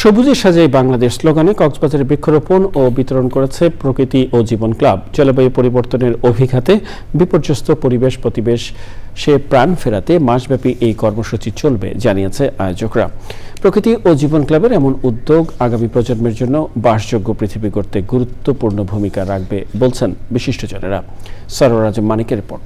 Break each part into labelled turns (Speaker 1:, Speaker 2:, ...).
Speaker 1: সবুজে সাজাই বাংলাদেশ স্লোগানে কক্সবাজারে বৃক্ষরোপণ ও বিতরণ করেছে প্রকৃতি ও জীবন ক্লাব। জলবায়ু পরিবর্তনের অভিঘাতে বিপর্যস্ত পরিবেশ প্রতিবেশ সে প্রাণ ফেরাতে মাসব্যাপী এই কর্মসূচি চলবে, জানিয়েছে আয়োজকরা। প্রকৃতি ও জীবন ক্লাবের এমন উদ্যোগ আগামী প্রজন্মের জন্য বাসযোগ্য পৃথিবী গড়তে গুরুত্বপূর্ণ ভূমিকা রাখবে বলছেন বিশিষ্টজনেরা। সরোরাজ মানিকের রিপোর্ট।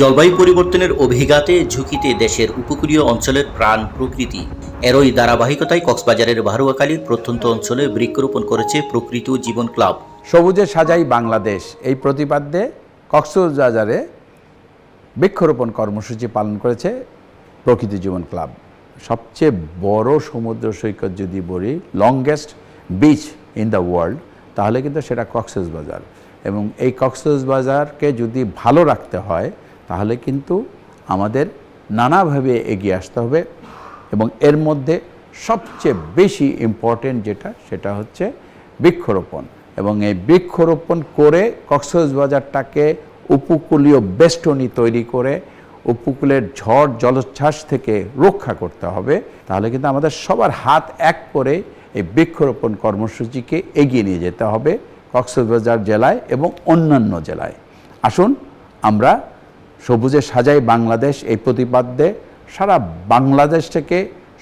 Speaker 2: জলবায়ু পরিবর্তনের অভিঘাতে ঝুঁকিতে দেশের উপকূলীয় অঞ্চলের প্রাণ প্রকৃতি। এরই ধারাবাহিকতায় কক্সবাজারের ভারুয়াকালীর প্রত্যন্ত অঞ্চলে বৃক্ষরোপণ করেছে প্রকৃতি জীবন ক্লাব।
Speaker 3: সবুজে সাজাই বাংলাদেশ। এই প্রতিপাদ্যে কক্সবাজারে বৃক্ষরোপণ কর্মসূচি পালন করেছে প্রকৃতি জীবন ক্লাব। সবচেয়ে বড় সমুদ্র সৈকত যদি বলি longest beach in the world তাহলে কিন্তু সেটা কক্সবাজার। এবং এই কক্সবাজারকে যদি ভালো রাখতে হয় তাহলে কিন্তু আমাদের নানাভাবে এগিয়ে আসতে হবে এবং এর মধ্যে সবচেয়ে বেশি ইম্পর্টেন্ট যেটা, সেটা হচ্ছে বৃক্ষরোপণ। এবং এই বৃক্ষরোপণ করে কক্সবাজারটাকে উপকূলীয় বেষ্টনী তৈরি করে উপকূলের ঝড়, জলোচ্ছ্বাস থেকে রক্ষা করতে হবে, তাহলে কিন্তু আমাদের সবার হাত এক করে এই বৃক্ষরোপণ কর্মসূচিকে এগিয়ে নিয়ে যেতে হবে কক্সবাজার জেলায় এবং অন্যান্য জেলায়। আসুন আমরা সবুজে সাজাই বাংলাদেশ এই প্রতিপাদ্যে সারা বাংলাদেশ থেকে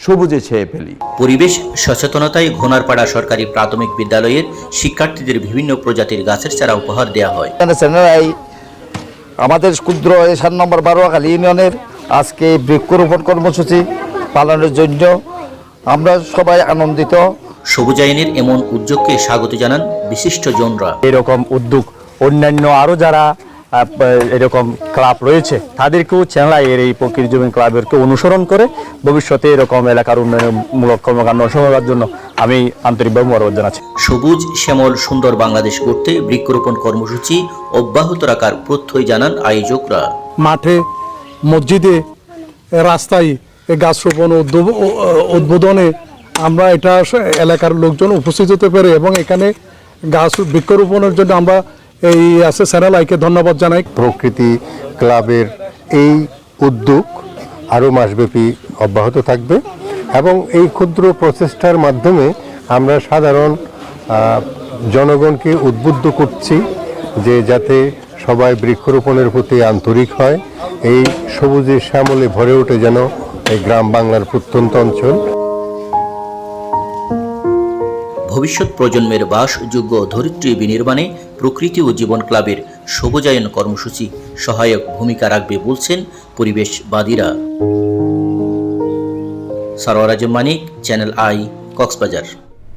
Speaker 3: সবুজে ছেয়ে ফেলি।
Speaker 2: পরিবেশ সচেতনতায় ঘোনারপাড়া সরকারি প্রাথমিক বিদ্যালয়ের শিক্ষার্থীদের বিভিন্ন প্রজাতির গাছের চারা উপহার দেওয়া হয়।
Speaker 4: আমাদের ক্ষুদ্র এই সাত নম্বর বারোয়াখালী ইউনিয়নের আজকে বৃক্ষরোপণ কর্মসূচি পালনের জন্য আমরা সবাই আনন্দিত।
Speaker 2: সবুজায়নের এমন উদ্যোগকে স্বাগত জানান বিশিষ্ট জনরা।
Speaker 5: এরকম উদ্যোগ অন্যান্য আরও যারা এরকম ক্লাব রয়েছে তাদেরকেও চেনাইয়ের এই প্রকৃতি জীবন ক্লাবেরকে অনুসরণ করে ভবিষ্যতে এরকম এলাকার উন্নয়নমূলক কর্মকাণ্ড করার জন্য আমি আন্তরিকভাবে মনোভাব জানাচ্ছি।
Speaker 2: সবুজ শ্যামল সুন্দর বাংলাদেশ করতে বৃক্ষরোপণ কর্মসূচি অব্যাহত রাখার প্রত্যয় জানান আয়োজকরা।
Speaker 6: মাঠে মসজিদে রাস্তায় এই গাছ রোপণ উদ্বোধনে আমরা এটা এলাকার লোকজন উপস্থিত হতে পারে এবং এখানে গাছ বৃক্ষরোপণের জন্য আমরা এই আছে চ্যানেল আইকে ধন্যবাদ জানাই।
Speaker 7: প্রকৃতি ক্লাবের এই উদ্যোগ আরও মাসব্যাপী অব্যাহত থাকবে এবং এই ক্ষুদ্র প্রচেষ্টার মাধ্যমে আমরা সাধারণ জনগণকে উদ্বুদ্ধ করছি যে যাতে সবাই বৃক্ষরোপণের প্রতি আন্তরিক হয়, এই সবুজের শ্যামলে ভরে ওঠে যেন এই গ্রাম বাংলার প্রত্যন্ত অঞ্চল।
Speaker 2: ভবিষ্যৎ প্রজন্মের বাসযোগ্য ধরিত্রী বিনির্মাণে প্রকৃতি ও জীবন ক্লাবের সবুজায়ন কর্মসূচি সহায়ক ভূমিকা রাখবে বলছেন পরিবেশবাদীরা। Sarwaraj Manik, channel I, Cox's Bazar.